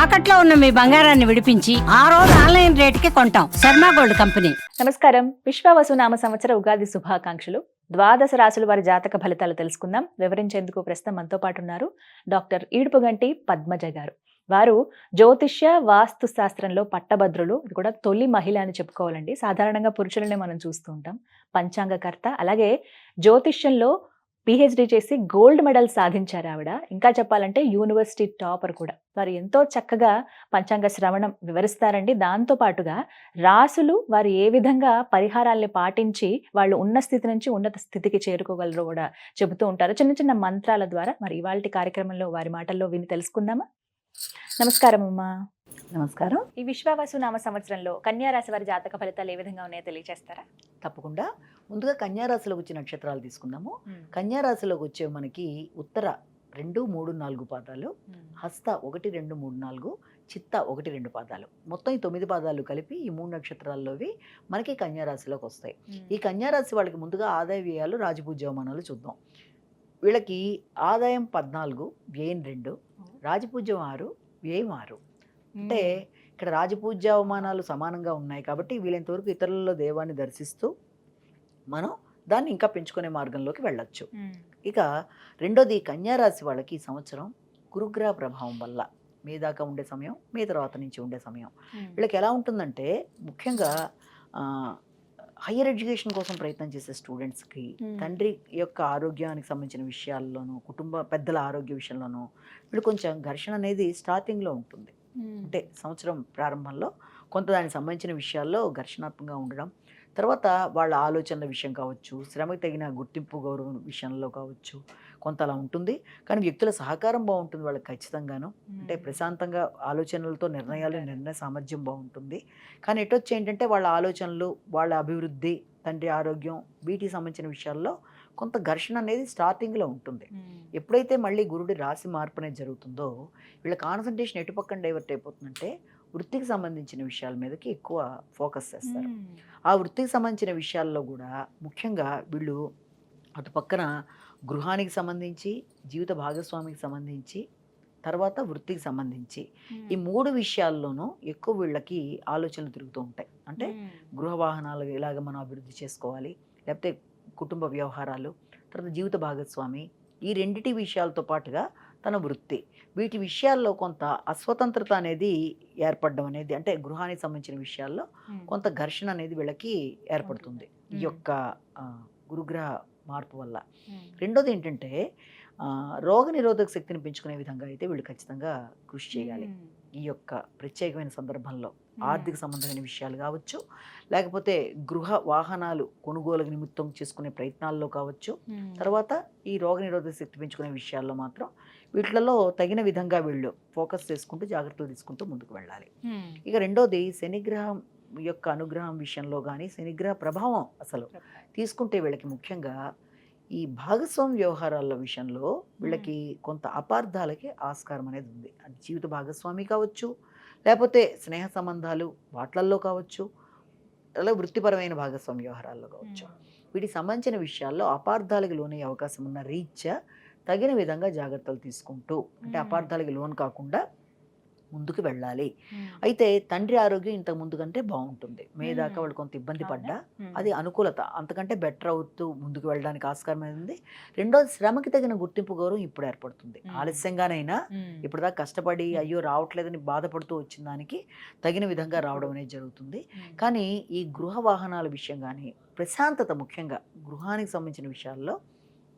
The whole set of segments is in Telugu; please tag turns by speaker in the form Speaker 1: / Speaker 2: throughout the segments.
Speaker 1: తాకట్లో ఉన్న మీ బంగారాన్ని విడిపించి ఆ రోజు ఆన్లైన్ రేటుకి కొంటాం. Sharma gold company.
Speaker 2: నమస్కారం. విశ్వవసు నామ సంవత్సర ఉగాది శుభాకాంక్షలు. ద్వాదశ రాశుల వారి జాతక ఫలితాలు తెలుసుకుందాం. వివరించేందుకు ప్రస్తుతం మనతో పాటు ఉన్నారు డాక్టర్ ఈడుపుగంటి పద్మజ గారు. వారు జ్యోతిష్య వాస్తు శాస్త్రంలో పట్టభద్రులు. ఇది కూడా తొలి మహిళ అని చెప్పుకోవాలండి. సాధారణంగా పురుషులనే మనం చూస్తూ ఉంటాం. పంచాంగకర్త. అలాగే జ్యోతిష్యంలో పిహెచ్డి చేసి గోల్డ్ మెడల్ సాధించారు ఆవిడ. ఇంకా చెప్పాలంటే యూనివర్సిటీ టాపర్ కూడా. వారు ఎంతో చక్కగా పంచాంగ శ్రవణం వివరిస్తారండి. దాంతో పాటుగా రాసులు వారు ఏ విధంగా పరిహారాల్ని పాటించి వాళ్ళు ఉన్న స్థితి నుంచి ఉన్నత స్థితికి చేరుకోగలరో కూడా చెబుతూ ఉంటారు. చిన్న చిన్న మంత్రాల ద్వారా మరి ఇవాళ కార్యక్రమంలో వారి మాటల్లో విని తెలుసుకుందామా? నమస్కారం అమ్మా.
Speaker 3: నమస్కారం.
Speaker 2: ఈ విశ్వావసు నామ సంవత్సరంలో కన్యా రాశి వారి జాతక ఫలితాలు ఏ విధంగా ఉన్నాయో తెలియజేస్తారా
Speaker 3: తప్పకుండా. ముందుగా కన్యారాశిలోకి వచ్చే నక్షత్రాలు తీసుకుందాము. కన్యారాశిలోకి వచ్చే మనకి ఉత్తర రెండు మూడు నాలుగు పాదాలు హస్త ఒకటి రెండు మూడు నాలుగు చిత్త ఒకటి రెండు పాదాలు. మొత్తం ఈ తొమ్మిది పాదాలు కలిపి ఈ మూడు నక్షత్రాల్లోవి మనకి కన్యారాశిలోకి వస్తాయి. ఈ కన్యారాశి వాళ్ళకి ముందుగా ఆదాయ వ్యయాలు రాజపూజ్యవమానాలు చూద్దాం. వీళ్ళకి ఆదాయం పద్నాలుగు వ్యయం రెండు రాజపూజ్యం ఆరు వ్యయం ఆరు. అంటే ఇక్కడ రాజపూజ్య అవమానాలు సమానంగా ఉన్నాయి కాబట్టి వీలైనంతవరకు ఇతరులలో దేవాన్ని దర్శిస్తూ మనం దాన్ని ఇంకా పెంచుకునే మార్గంలోకి వెళ్ళొచ్చు. ఇక రెండోది కన్యారాశి వాళ్ళకి ఈ సంవత్సరం గురుగ్రహ ప్రభావం వల్ల మీ దాకా ఉండే సమయం మీ తర్వాత నుంచి ఉండే సమయం. వీళ్ళకి ఎలా ఉంటుందంటే ముఖ్యంగా హయ్యర్ ఎడ్యుకేషన్ కోసం ప్రయత్నం చేసే స్టూడెంట్స్కి. తండ్రి యొక్క ఆరోగ్యానికి సంబంధించిన విషయాల్లోనూ కుటుంబ పెద్దల ఆరోగ్య విషయంలోనూ వీళ్ళు కొంచెం ఘర్షణ అనేది స్టార్టింగ్లో ఉంటుంది. అంటే సంవత్సరం ప్రారంభంలో కొంత దానికి సంబంధించిన విషయాల్లో ఘర్షణాత్మకంగా ఉండడం తర్వాత వాళ్ళ ఆలోచనల విషయం కావచ్చు శ్రమకు తగిన గుర్తింపు గౌరవం విషయంలో కావచ్చు కొంత అలా ఉంటుంది. కానీ వ్యక్తుల సహకారం బాగుంటుంది వాళ్ళకి ఖచ్చితంగాను. అంటే ప్రశాంతంగా ఆలోచనలతో నిర్ణయాలు నిర్ణయ సామర్థ్యం బాగుంటుంది. కానీ ఎటొచ్చి ఏంటంటే వాళ్ళ ఆలోచనలు వాళ్ళ అభివృద్ధి తండ్రి ఆరోగ్యం వీటికి సంబంధించిన విషయాల్లో కొంత ఘర్షణ అనేది స్టార్టింగ్లో ఉంటుంది. ఎప్పుడైతే మళ్ళీ గురుడి రాశి మార్పు అనేది జరుగుతుందో వీళ్ళ కాన్సన్ట్రేషన్ ఎటు పక్కన డైవర్ట్ అయిపోతుందంటే వృత్తికి సంబంధించిన విషయాల మీదకి ఎక్కువ ఫోకస్ చేస్తారు. ఆ వృత్తికి సంబంధించిన విషయాల్లో కూడా ముఖ్యంగా వీళ్ళు అటు పక్కన గృహానికి సంబంధించి జీవిత భాగస్వామికి సంబంధించి తర్వాత వృత్తికి సంబంధించి ఈ మూడు విషయాల్లోనూ ఎక్కువ వీళ్ళకి ఆలోచనలు తిరుగుతూ ఉంటాయి. అంటే గృహ వాహనాలు ఎలాగ మనం అభివృద్ధి చేసుకోవాలి లేకపోతే కుటుంబ వ్యవహారాలు తర్వాత జీవిత భాగస్వామి ఈ రెండిటి విషయాలతో పాటుగా తన వృత్తి. వీటి విషయాల్లో కొంత అస్వతంత్రత అనేది ఏర్పడడం అనేది అంటే గృహానికి సంబంధించిన విషయాల్లో కొంత ఘర్షణ అనేది వీళ్ళకి ఏర్పడుతుంది. ఈ. యొక్క గురుగ్రహ మార్పు వల్ల. రెండోది ఏంటంటే రోగ నిరోధక శక్తిని పెంచుకునే విధంగా అయితే వీళ్ళు ఖచ్చితంగా కృషి చేయాలి. ఈ యొక్క ప్రత్యేకమైన సందర్భంలో ఆర్థిక సంబంధమైన విషయాలు కావచ్చు లేకపోతే గృహ వాహనాలు కొనుగోలు నిమిత్తం చేసుకునే ప్రయత్నాల్లో కావచ్చు తర్వాత ఈ రోగ నిరోధక శక్తి పెంచుకునే విషయాల్లో మాత్రం వీటిలలో తగిన విధంగా వీళ్ళు ఫోకస్ చేసుకుంటూ జాగ్రత్తలు తీసుకుంటూ ముందుకు వెళ్ళాలి. ఇక రెండోది శనిగ్రహం యొక్క అనుగ్రహం విషయంలో కానీ శనిగ్రహ ప్రభావం అసలు తీసుకుంటే వీళ్ళకి ముఖ్యంగా ఈ భాగస్వామి వ్యవహారాల విషయంలో వీళ్ళకి కొంత అపార్థాలకి ఆస్కారం అనేది ఉంది. అది జీవిత భాగస్వామి కావచ్చు లేకపోతే స్నేహ సంబంధాలు వాట్లల్లో కావచ్చు అలా వృత్తిపరమైన భాగస్వామి వ్యవహారాల్లో కావచ్చు. వీటికి సంబంధించిన విషయాల్లో అపార్థాలకు లోనయ్యే అవకాశం ఉన్న రీత్యా తగిన విధంగా జాగ్రత్తలు తీసుకుంటూ అంటే. అపార్థాలకు లోన్ కాకుండా ముందుకు వెళ్ళాలి. అయితే తండ్రి ఆరోగ్యం ఇంతకు ముందు కంటే బాగుంటుంది. మే దాకా. వాళ్ళు కొంత ఇబ్బంది? పడ్డా అది అనుకూలత. అంతకంటే బెటర్ అవుతూ ముందుకు వెళ్ళడానికి ఆస్కారం ఉంది? రెండోది శ్రమకి తగిన గుర్తింపు గౌరవం ఇప్పుడు ఏర్పడుతుంది. ఆలస్యంగానైనా ఇప్పుడు దాకా కష్టపడి అయ్యో రావట్లేదని బాధపడుతూ వచ్చిన దానికి తగిన విధంగా రావడం అనేది జరుగుతుంది. కానీ ఈ గృహ వాహనాల విషయం కానీ ప్రశాంతత ముఖ్యంగా గృహానికి సంబంధించిన విషయాల్లో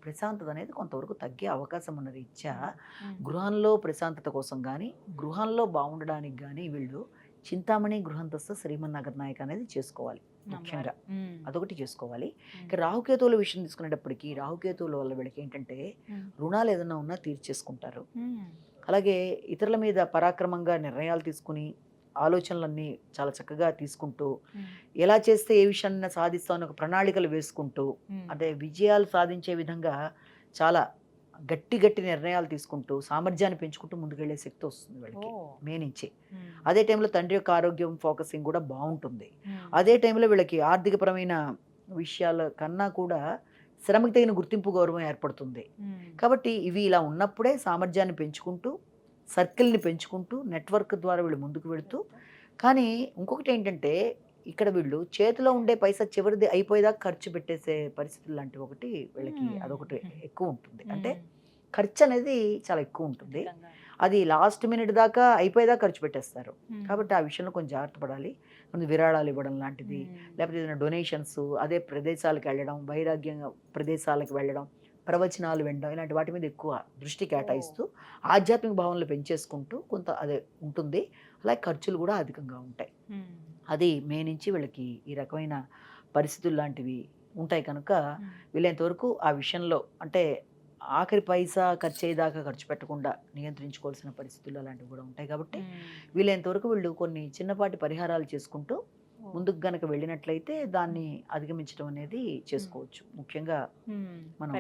Speaker 3: ప్రశాంతత అనేది కొంతవరకు తగ్గే అవకాశం ఉన్న రీత్యా గృహంలో ప్రశాంతత కోసం కానీ గృహంలో బాగుండడానికి కానీ వీళ్ళు చింతామణి గృహంతస్థ శ్రీమన్నగర్ నాయక్ అనేది చేసుకోవాలి ముఖ్యంగా. అదొకటి చేసుకోవాలి. ఇక రాహుకేతువుల విషయం తీసుకునేటప్పటికి రాహుకేతువుల వల్ల వీళ్ళకి ఏంటంటే రుణాలు ఏదైనా ఉన్నా తీర్చేసుకుంటారు. అలాగే ఇతరుల మీద పరాక్రమంగా నిర్ణయాలు తీసుకుని ఆలోచనలన్నీ చాలా చక్కగా తీసుకుంటూ ఎలా చేస్తే ఏ విషయాన్ని సాధిస్తామని ఒక ప్రణాళికలు వేసుకుంటూ అంటే విజయాలు సాధించే విధంగా చాలా గట్టి గట్టి నిర్ణయాలు తీసుకుంటూ సామర్థ్యాన్ని పెంచుకుంటూ ముందుకెళ్ళే శక్తి వస్తుంది వీళ్ళకి మే నుంచి. అదే టైంలో తండ్రి యొక్క ఆరోగ్యం ఫోకసింగ్ కూడా బాగుంటుంది. అదే టైంలో వీళ్ళకి ఆర్థికపరమైన విషయాల కన్నా కూడా శ్రమకి తగిన గుర్తింపు గౌరవం ఏర్పడుతుంది. కాబట్టి ఇవి ఇలా ఉన్నప్పుడే సామర్థ్యాన్ని పెంచుకుంటూ సర్కిల్ని పెంచుకుంటూ నెట్వర్క్ ద్వారా వీళ్ళు ముందుకు వెళుతూ కానీ ఇంకొకటి ఏంటంటే ఇక్కడ వీళ్ళు చేతిలో ఉండే పైసా చివరిది అయిపోయేదాకా ఖర్చు పెట్టేసే పరిస్థితులు లాంటివి ఒకటి వీళ్ళకి. అదొకటి ఎక్కువ ఉంటుంది అంటే. ఖర్చు అనేది చాలా ఎక్కువ ఉంటుంది. అది లాస్ట్ మినిట్ దాకా అయిపోయేదాకా ఖర్చు పెట్టేస్తారు. కాబట్టి ఆ విషయంలో కొంచెం జాగ్రత్త పడాలి కొన్ని విరాళాలు ఇవ్వడం లాంటిది. లేకపోతే ఏదైనా డొనేషన్స్ అదే ప్రదేశాలకు వెళ్ళడం వైరాగ్యంగా ప్రదేశాలకు వెళ్ళడం ప్రవచనాలు వినడం ఇలాంటి వాటి మీద ఎక్కువ దృష్టి కేటాయిస్తూ ఆధ్యాత్మిక భావనలు పెంచేసుకుంటూ కొంత అదే ఉంటుంది అలాగే ఖర్చులు కూడా అధికంగా ఉంటాయి. అది మే నుంచి వీళ్ళకి ఈ రకమైన పరిస్థితులు లాంటివి ఉంటాయి కనుక. వీలైనంతవరకు ఆ విషయంలో అంటే ఆఖరి పైసా ఖర్చు అయ్యేదాకా ఖర్చు పెట్టకుండా నియంత్రించుకోవాల్సిన పరిస్థితులు అలాంటివి కూడా ఉంటాయి కాబట్టి. వీలైనంతవరకు వీళ్ళు కొన్ని చిన్నపాటి పరిహారాలు చేసుకుంటూ. ముందుకు గనక వెళ్ళినట్లయితే దాన్ని అధిగమించడం అనేది చేసుకోవచ్చు ముఖ్యంగా. మనం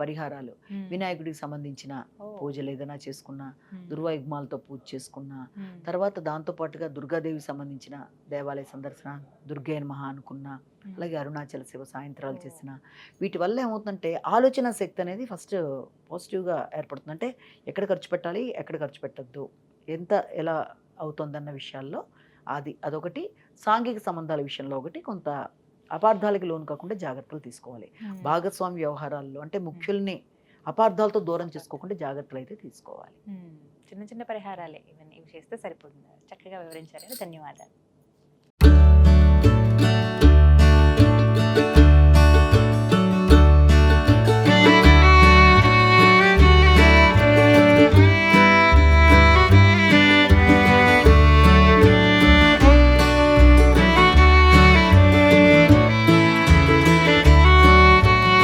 Speaker 2: పరిహారాలు.
Speaker 3: వినాయకుడికి సంబంధించిన. పూజలు ఏదైనా చేసుకున్నా. దుర్వాయుగ్మాలతో పూజ చేసుకున్నా. తర్వాత దాంతో పాటుగా దుర్గాదేవికి సంబంధించిన దేవాలయ సందర్శన దుర్గయ్య మహా అనుకున్న. అలాగే అరుణాచల శివ సాయంత్రాలు. చేసిన వీటి వల్ల ఏమవుతుందంటే ఆలోచన శక్తి అనేది ఫస్ట్ పాజిటివ్గా ఏర్పడుతుంది అంటే ఎక్కడ ఖర్చు పెట్టాలి ఎక్కడ ఖర్చు పెట్టద్దు ఎంత ఎలా అవుతుందన్న విషయాల్లో అది అదొకటి. సాంఘిక సంబంధాల విషయంలో ఒకటి. కొంత అపార్థాలకి లోను కాకుండా జాగ్రత్తలు తీసుకోవాలి. భాగస్వామి వ్యవహారాల్లో అంటే ముఖ్యుల్ని అపార్థాలతో దూరం చేసుకోకుండా జాగ్రత్తలు అయితే తీసుకోవాలి.
Speaker 2: చిన్న చిన్న పరిహారాలే. ఇవన్నీ ఇవి చేస్తే సరిపోతుంది. చక్కగా వివరించారని ధన్యవాదాలు.